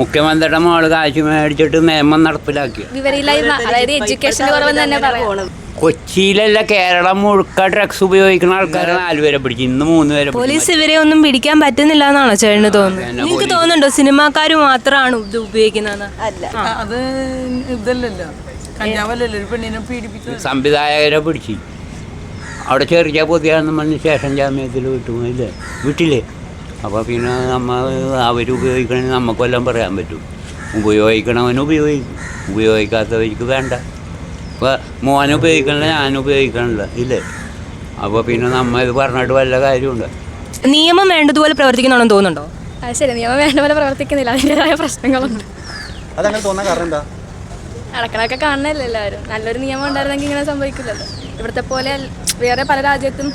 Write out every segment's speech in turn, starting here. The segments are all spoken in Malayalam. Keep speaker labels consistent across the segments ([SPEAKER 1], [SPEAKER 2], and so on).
[SPEAKER 1] മുഖ്യമന്ത്രിയുടെ മോൾ കാശ് മേടിച്ചിട്ട് നിയമം നടപ്പിലാക്കി
[SPEAKER 2] അതായത് എഡ്യൂക്കേഷൻ കുറവെന്ന് തന്നെ പറയാം.
[SPEAKER 1] കൊച്ചിയിലല്ല കേരളം മുഴുക്ക ഡ്രഗ്സ് ഉപയോഗിക്കുന്ന ആൾക്കാരെ നാലുപേരെ പിടിച്ചു ഇന്ന് മൂന്ന് പേരെ
[SPEAKER 3] പോലീസ് ഇവരെ ഒന്നും പിടിക്കാൻ പറ്റുന്നില്ല എന്നാണോ ചേട്ടന് തോന്നുന്നത്? നിങ്ങൾക്ക് തോന്നുന്നുണ്ടോ സിനിമാക്കാർ മാത്രമാണ് ഇത് ഉപയോഗിക്കുന്നത്
[SPEAKER 4] അത് ഇതല്ലല്ലോ. കഞ്ചാവല്ലല്ലോ ഒരു പെണ്ണിനെ
[SPEAKER 1] സംവിധായകരെ പിടിച്ചു. അവിടെ ചെറിയ പൊതിയാണെന്ന് പറഞ്ഞ് ശേഷം ജാമ്യത്തിൽ വിട്ടുപോയില്ലേ വിട്ടില്ലേ? അപ്പോൾ പിന്നെ നമ്മൾ അവരുപയോഗിക്കണമെങ്കിൽ നമുക്കെല്ലാം പറയാൻ പറ്റും. ഉപയോഗിക്കണവന് ഉപയോഗിക്കും ഉപയോഗിക്കാത്തവർക്ക് വേണ്ട. ഇപ്പോൾ മോൻ ഉപയോഗിക്കണില്ല ഞാൻ ഉപയോഗിക്കണില്ല ഇല്ലേ? അപ്പോൾ പിന്നെ നമ്മൾ ഇത് പറഞ്ഞിട്ട് വല്ല കാര്യമുണ്ട്?
[SPEAKER 3] നിയമം വേണ്ടതുപോലെ പ്രവർത്തിക്കുന്നുണ്ടെന്ന് തോന്നുന്നുണ്ടോ?
[SPEAKER 2] അത് ശരി നിയമം വേണ്ട പോലെ പ്രവർത്തിക്കുന്നില്ല. അതിന്റെതായ പ്രശ്നങ്ങളുണ്ട്.
[SPEAKER 5] അതങ്ങനെ തോന്നാൻ കാരണം എന്താ?
[SPEAKER 2] നടക്കണൊക്കെ കാണണല്ലേ എല്ലാവരും. നല്ലൊരു നിയമം ഉണ്ടായിരുന്നെങ്കിൽ ഇങ്ങനെ സംഭവിക്കില്ലല്ലോ. ഇവിടുത്തെ പോലെ വേറെ പല രാജ്യത്തും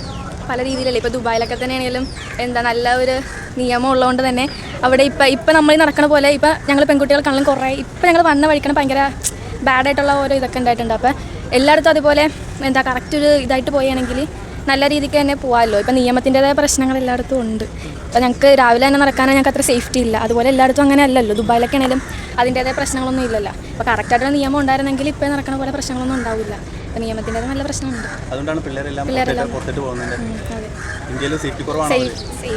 [SPEAKER 2] പല രീതിയിലല്ലേ? ഇപ്പോൾ ദുബായിലൊക്കെ തന്നെയാണെങ്കിലും എന്താ നല്ല ഒരു നിയമം ഉള്ളതുകൊണ്ട് തന്നെ അവിടെ ഇപ്പം ഇപ്പം നമ്മൾ നടക്കണ പോലെ ഇപ്പം ഞങ്ങൾ പെൺകുട്ടികൾക്കാണെങ്കിലും കുറേ ഇപ്പം ഞങ്ങൾ വന്ന വഴിക്കണം ഭയങ്കര ബാഡായിട്ടുള്ള ഓരോ ഇതൊക്കെ ഉണ്ടായിട്ടുണ്ട് അപ്പോൾ എല്ലായിടത്തും അതുപോലെ എന്താ കറക്റ്റ് ഒരു ഇതായിട്ട് പോയാണെങ്കിൽ നല്ല രീതിക്ക് തന്നെ പോകാമല്ലോ ഇപ്പം നിയമത്തിന്റെതായ പ്രശ്നങ്ങൾ എല്ലായിടത്തും ഉണ്ട്. അപ്പോൾ ഞങ്ങൾക്ക് രാവിലെ തന്നെ നടക്കാനാണ് ഞങ്ങൾക്ക് അത്ര സേഫ്റ്റി ഇല്ല. അതുപോലെ എല്ലായിടത്തും അങ്ങനെ അല്ലല്ലോ. ദുബായിലൊക്കെ ആണെങ്കിലും അതിന്റെതായ പ്രശ്നങ്ങളൊന്നും ഇല്ലല്ലോ. അപ്പോൾ കറക്റ്റായിട്ടുള്ള നിയമം ഉണ്ടായിരുന്നെങ്കിൽ ഇപ്പോൾ നടക്കുന്ന പോലെ പ്രശ്നങ്ങളൊന്നും ഉണ്ടാവില്ല. അപ്പോൾ നല്ല പ്രശ്നമുണ്ട്.
[SPEAKER 5] അതുകൊണ്ടാണ് പിള്ളേരെല്ലാം പോകുന്നതിന്റെ
[SPEAKER 2] ഉം,
[SPEAKER 5] ഇന്ത്യയിൽ സേഫ്റ്റി കുറവാണ്.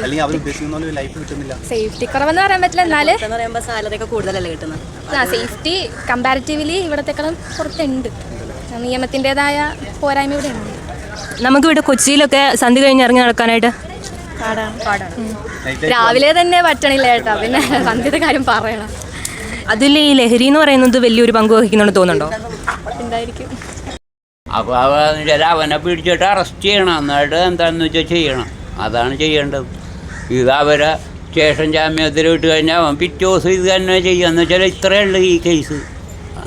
[SPEAKER 5] അല്ലെങ്കിൽ അവർ ഉദ്ദേശിക്കുന്ന പോലെ ലൈഫ് കിട്ടുന്നില്ല.
[SPEAKER 2] സേഫ്റ്റി കുറവെന്ന് പറയാൻ പറ്റില്ല എന്നാൽ
[SPEAKER 6] എന്ന് പറയുമ്പോൾ സാലറി ഒക്കെ കൂടുതലല്ലേ കിട്ടുന്നത്?
[SPEAKER 2] ആ സേഫ്റ്റി കമ്പാരിറ്റീവ്ലി ഇവിടത്തെക്കാളും പുറത്തുണ്ട്. നിയമത്തിന്റെതായ പോരായ്മ ഇവിടെ ഉണ്ട്.
[SPEAKER 3] നമുക്കിവിടെ കൊച്ചിയിലൊക്കെ സന്ധി കഴിഞ്ഞ് ഇറങ്ങി നടക്കാനായിട്ട്?
[SPEAKER 2] രാവിലെ തന്നെ പറ്റണില്ല ചേട്ടാ പിന്നെ സന്ധ്യത്തെ കാര്യം പറയണം.
[SPEAKER 3] അതിൽ ഈ ലഹരി എന്ന് പറയുന്നത് വലിയൊരു പങ്ക് വഹിക്കുന്നുണ്ട് തോന്നുന്നുണ്ടോ?
[SPEAKER 2] എന്തായിരിക്കും
[SPEAKER 1] അപ്പോൾ അവ ചില അവനെ പിടിച്ചിട്ട് അറസ്റ്റ് ചെയ്യണം. എന്നിട്ട് എന്താണെന്ന് വെച്ചാൽ ചെയ്യണം. അതാണ് ചെയ്യേണ്ടത്. ഇത് അവരെ സ്റ്റേഷൻ ജാമ്യത്തിൽ വിട്ട് കഴിഞ്ഞാൽ അവൻ പിറ്റേ ദിവസം ഇത് തന്നെ ചെയ്യാന്ന് വെച്ചാൽ ഇത്രയേ ഉള്ളൂ ഈ കേസ്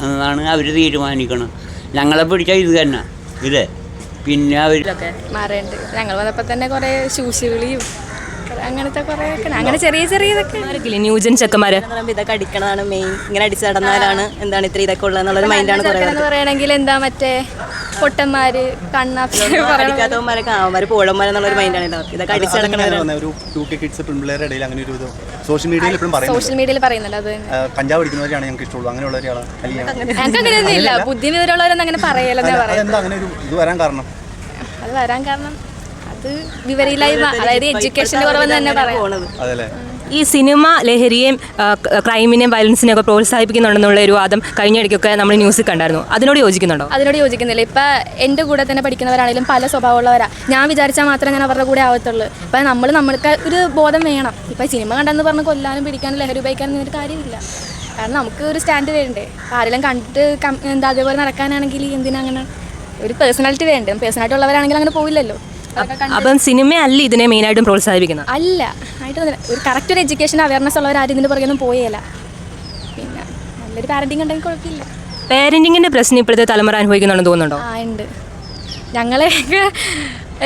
[SPEAKER 1] എന്നാണ് അവർ തീരുമാനിക്കണം ഞങ്ങളെ പിടിച്ചാൽ ഇത് തന്നെ. ഇല്ലേ? പിന്നെ അവർ
[SPEAKER 2] മാറേണ്ട. ഞങ്ങൾ വന്നപ്പോൾ തന്നെ കുറേ ശൂശുവിളിയും അങ്ങനത്തെ കുറേ അങ്ങനെ ചെറിയ ചെറിയ ഇതൊക്കെ.
[SPEAKER 3] ന്യൂജൻ ചെക്കന്മാര്?
[SPEAKER 6] ഇതൊക്കെ അടിക്കണതാണ് മെയിൻ ഇങ്ങനെ അടിച്ചു നടന്നാലാണ് എന്താണ് ഇത്ര ഇതൊക്കെ ഉള്ളത് എന്നുള്ളത് മൈൻഡാണ് കുറേ
[SPEAKER 2] എന്ന് എന്താ മറ്റേ പൊട്ടന്മാര് കണ്ണാപ്പി
[SPEAKER 6] പോഴന്മാരെന്നുള്ളൊരു മൈൻഡാണ് ഇതൊക്കെ
[SPEAKER 5] ഒരു ടു കെ കിഡ്സ് പെൺപിള്ളേരുടെ ഇടയിൽ അങ്ങനെ ഒരു ഇത്. സോഷ്യൽ മീഡിയയിൽ
[SPEAKER 2] സോഷ്യൽ മീഡിയയിൽ അത്
[SPEAKER 5] കഞ്ചാവ് അടിക്കുന്നവരെയാണ് ഞങ്ങൾക്ക് ഇഷ്ടമുള്ളൂ. അങ്ങനെയുള്ള ഒരാളാണ് അല്ലെങ്കിൽ
[SPEAKER 2] ഞങ്ങൾക്ക് അങ്ങനെയൊന്നും ഇല്ല. ബുദ്ധി വിവരമുള്ളവരൊന്നും അങ്ങനെ പറയലെന്നേ പറയാം
[SPEAKER 5] അതെന്താ അങ്ങനെ ഒരു ഇത് വരാൻ കാരണം?
[SPEAKER 2] അത് വരാൻ കാരണം അത് വിവരമില്ലായ്മ അതായത് എഡ്യൂക്കേഷന്റെ കുറവെന്ന് തന്നെ പറയാം.
[SPEAKER 3] ഈ സിനിമ ലഹരിയെയും ക്രൈമിനെയും വയലൻസിനെയും ഒക്കെ പ്രോത്സാഹിപ്പിക്കുന്നുണ്ടെന്നുള്ള ഒരു വാദം കഴിഞ്ഞ ഇടയ്ക്കൊക്കെ നമ്മൾ ന്യൂസിൽ കണ്ടായിരുന്നു. അതിനോട് യോജിക്കുന്നുണ്ടോ?
[SPEAKER 2] അതിനോട് യോജിക്കുന്നില്ല. ഇപ്പം എന്റെ കൂടെ തന്നെ പഠിക്കുന്നവരാണെങ്കിലും പല സ്വഭാവമുള്ളവരാ. ഞാൻ വിചാരിച്ചാൽ മാത്രമേ ഞാൻ അവരുടെ കൂടെ ആവത്തുള്ളൂ. ഇപ്പം നമ്മൾ നമ്മൾക്ക് ഒരു ബോധം വേണം. ഇപ്പം സിനിമ കണ്ടെന്ന് പറഞ്ഞ് കൊല്ലാനും പിടിക്കാനും ലഹരി ഉപയോഗിക്കാനും ഒരു കാര്യമില്ല. കാരണം നമുക്ക് ഒരു സ്റ്റാൻഡ് വേണ്ടേ. ആരെല്ലാം കണ്ടിട്ട് എന്താ അതേപോലെ നടക്കാനാണെങ്കിൽ എന്തിനാ അങ്ങനെ ഒരു പേഴ്സണാലിറ്റി വേണ്ടേ. പേഴ്സണാലിറ്റി ഉള്ളവരാണെങ്കിൽ അങ്ങനെ കണ്ട്
[SPEAKER 3] അപ്പം സിനിമ അല്ല ഇതിനെ മെയിനായിട്ടും പ്രോത്സാഹിപ്പിക്കുന്നത്?
[SPEAKER 2] അല്ല ആയിട്ട് ഒരു കറക്റ്റ് ഒരു എഡ്യൂക്കേഷൻ അവയർനെസ് ഉള്ളവരാരും ഇതിന് പുറകെയൊന്നും പോയേല. പിന്നെ നല്ലൊരു പാരന്റിങ് ഉണ്ടെങ്കിൽ കുഴപ്പമില്ല.
[SPEAKER 3] പാരന്റിങ്ങിന്റെ പ്രശ്നം ഇപ്പോഴത്തെ തലമുറ അനുഭവിക്കുന്നുണ്ടെന്ന് തോന്നുന്നുണ്ടോ?
[SPEAKER 2] ആ ഉണ്ട്. ഞങ്ങളെയൊക്കെ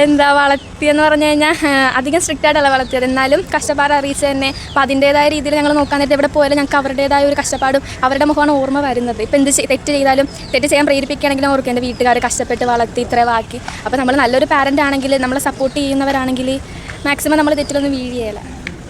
[SPEAKER 2] എന്താ വളർത്തിയെന്ന് പറഞ്ഞു കഴിഞ്ഞാൽ അധികം സ്ട്രിക്റ്റ് ആയിട്ടല്ല വളർത്തിയത്. എന്നാലും കഷ്ടപ്പാട് അറിയിച്ച് തന്നെ. അപ്പം അതിന്റേതായ രീതിയിൽ ഞങ്ങൾ നോക്കാൻ നേരത്തെ എവിടെ പോയാലും ഞങ്ങൾക്ക് അവരുടേതായ ഒരു കഷ്ടപ്പാടും അവരുടെ മുഖമാണ് ഓർമ്മ വരുന്നത്. ഇപ്പം എന്ത് തെറ്റ് ചെയ്താലും തെറ്റ് ചെയ്യാൻ പ്രേരിപ്പിക്കുകയാണെങ്കിലും ഓർക്കും എന്റെ വീട്ടുകാർ കഷ്ടപ്പെട്ട് വളർത്തി ഇത്ര വാക്കി അപ്പോൾ നമ്മൾ നല്ലൊരു പാരന്റ് ആണെങ്കിൽ നമ്മളെ സപ്പോർട്ട് ചെയ്യുന്നവരാണെങ്കിൽ മാക്സിമം നമ്മൾ തെറ്റിലൊന്നും വീഴിയല്ല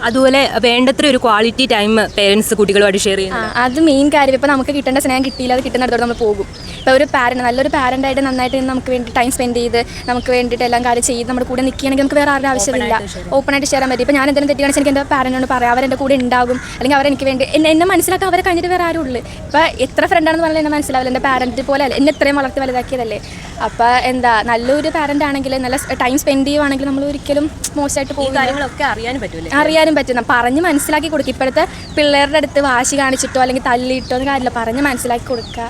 [SPEAKER 3] അതുപോലെ വേണ്ടത്ര ഒരു ക്വാളിറ്റി ടൈം പേരൻസ് കുട്ടികളുമായിട്ട് ഷെയർ
[SPEAKER 2] ചെയ്യുന്നത്. അത് മെയിൻ കാര്യം. ഇപ്പം നമുക്ക് കിട്ടേണ്ട സ്നേഹം കിട്ടിയില്ല അത് കിട്ടുന്നിടത്തോടെ നമ്മൾ പോകും. ഇപ്പോൾ ഒരു പാരന്റ് നല്ലൊരു പാരന്റായിട്ട് നന്നായിട്ട് നിന്ന് നമുക്ക് വേണ്ടി ടൈം സ്പെൻഡ് ചെയ്ത് നമുക്ക് വേണ്ടിയിട്ട് എല്ലാം കാര്യം ചെയ്ത് നമ്മുടെ കൂടെ നിൽക്കുകയാണെങ്കിൽ നമുക്ക് വേറെ ആരുടെ ആവശ്യമില്ല. ഓപ്പണായിട്ട് ഷെയർ ചെയ്യാൻ പറ്റും. ഇപ്പോൾ ഞാൻ എന്തെങ്കിലും തെറ്റുകയാണെങ്കിൽ എനിക്ക് എന്റെ പാരന്റിനോട് പറയാം. അവരെന്റെ കൂടെ ഉണ്ടാകും. അല്ലെങ്കിൽ അവരെനിക്ക് വേണ്ടി എന്നെ എന്നെ മനസ്സിലാക്കാൻ അവരെ കഴിഞ്ഞിട്ട് വേറെ ആരും ഉള്ളു ഇപ്പോൾ എത്ര ഫ്രണ്ടാണെന്ന് പറഞ്ഞാൽ എന്നെ മനസ്സിലാവില്ല. എന്റെ പാരന്റ് പോലെ അല്ല. എന്നെ ഇത്രയും വളർത്തി വലുതാക്കിയതല്ലേ. അപ്പോൾ എന്താ നല്ലൊരു പാരന്റ് ആണെങ്കിൽ നല്ല ടൈം സ്പെൻഡ് ചെയ്യുവാണെങ്കിൽ നമ്മൾ ഒരിക്കലും മോശമായിട്ട് പോകും
[SPEAKER 6] കാര്യങ്ങളൊക്കെ അറിയാൻ പറ്റും പറ്റൂലേ
[SPEAKER 2] അറിയാനും പറ്റുന്ന പറഞ്ഞ് മനസ്സിലാക്കി കൊടുക്കുക ഇപ്പോഴത്തെ പിള്ളേരുടെ അടുത്ത് വാശി കാണിച്ചിട്ടോ അല്ലെങ്കിൽ തല്ലിയിട്ടോ എന്ന് കാര്യമില്ല. പറഞ്ഞ് മനസ്സിലാക്കി കൊടുക്കുക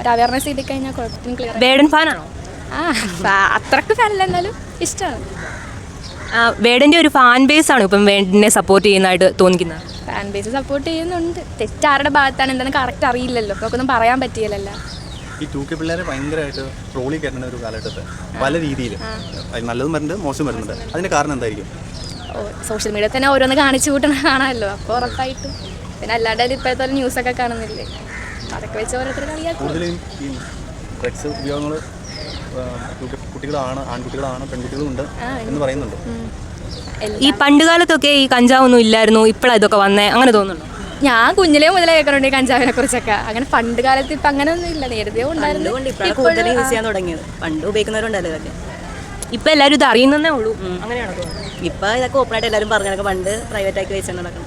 [SPEAKER 2] ഒരു അവയർനെസ് ചെയ്ത് കഴിഞ്ഞാൽ കുഴപ്പത്തിന് ക്ലിയർ
[SPEAKER 3] വേടൻ ഫാനാണോ
[SPEAKER 2] ആ അത്രയ്ക്ക് ഫാനല്ല എന്നാലും ഇഷ്ടമാണ്
[SPEAKER 3] വേടന്റെ ഒരു ഫാൻ ബേസ് ആണ് ഇപ്പം വേടനെ സപ്പോർട്ട് ചെയ്യുന്നതായിട്ട് തോന്നിക്കുന്നത്?
[SPEAKER 2] ഫാൻ ബേസ് സപ്പോർട്ട് ചെയ്യുന്നുണ്ട്. തെറ്റാരുടെ ഭാഗത്താണ്? എന്താണെന്ന് കറക്റ്റ് അറിയില്ലല്ലോ. നമുക്കൊന്നും പറയാൻ പറ്റിയില്ലല്ലോ.
[SPEAKER 5] ഈ ടു കെ പിള്ളേരെ ഭയങ്കരമായിട്ട് ട്രോളി കയറ്റുന്ന ഒരു കാലഘട്ടത്തിൽ പല രീതിയിൽ നല്ലതും വരുന്നുണ്ട് മോശം വരുന്നുണ്ട്. അതിന്റെ കാരണം എന്തായിരിക്കും?
[SPEAKER 2] സോഷ്യൽ മീഡിയ തന്നെ ഓരോന്ന് കാണിച്ചു കൂട്ടണ കാണാമല്ലോ. അപ്പോൾ ഉറപ്പായിട്ടും. പിന്നെ അല്ലാണ്ട് ഇപ്പോഴത്തെ ന്യൂസൊക്കെ കാണുന്നില്ലേ? അതൊക്കെ വെച്ച് ഓരോരുത്തർ
[SPEAKER 5] കുട്ടികളാണ് ആൺകുട്ടികളാണ് പെൺകുട്ടികളും ഉണ്ട്. എന്ന് പറയുന്നുണ്ട്.
[SPEAKER 3] ഈ പണ്ട് കാലത്തൊക്കെ ഈ കഞ്ചാവൊന്നും ഇല്ലായിരുന്നു ഇപ്പോഴാണ് ഇതൊക്കെ വന്നേ അങ്ങനെ തോന്നുന്നു
[SPEAKER 2] ഞാൻ കുഞ്ഞിലേ മുതലേ കേൾക്കാറുണ്ട് ഈ കഞ്ചാവിനെ കുറിച്ചൊക്കെ. അങ്ങനെ പണ്ട് കാലത്ത് ഇപ്പൊ അങ്ങനെ ഒന്നും ഇല്ല നേരത്തെ ഉണ്ടായിരുന്നു.
[SPEAKER 6] പണ്ടുകൊണ്ട് ഇപ്പോഴാണ് യൂസ് ചെയ്യാൻ തുടങ്ങിയത്. പണ്ട് ഉപയോഗിക്കുന്നവരുണ്ടല്ലോ ഇതൊക്കെ.
[SPEAKER 3] ഇപ്പൊ എല്ലാരും ഇത് അറിയുന്നേ ഉള്ളൂ. അങ്ങനെയാണോ
[SPEAKER 6] ഇപ്പൊ ഇതൊക്കെ ഓപ്പൺ ആയിട്ട് എല്ലാവരും പറഞ്ഞതൊക്കെ പണ്ട് പ്രൈവറ്റ് ആക്കി വെച്ചാൽ നടക്കണം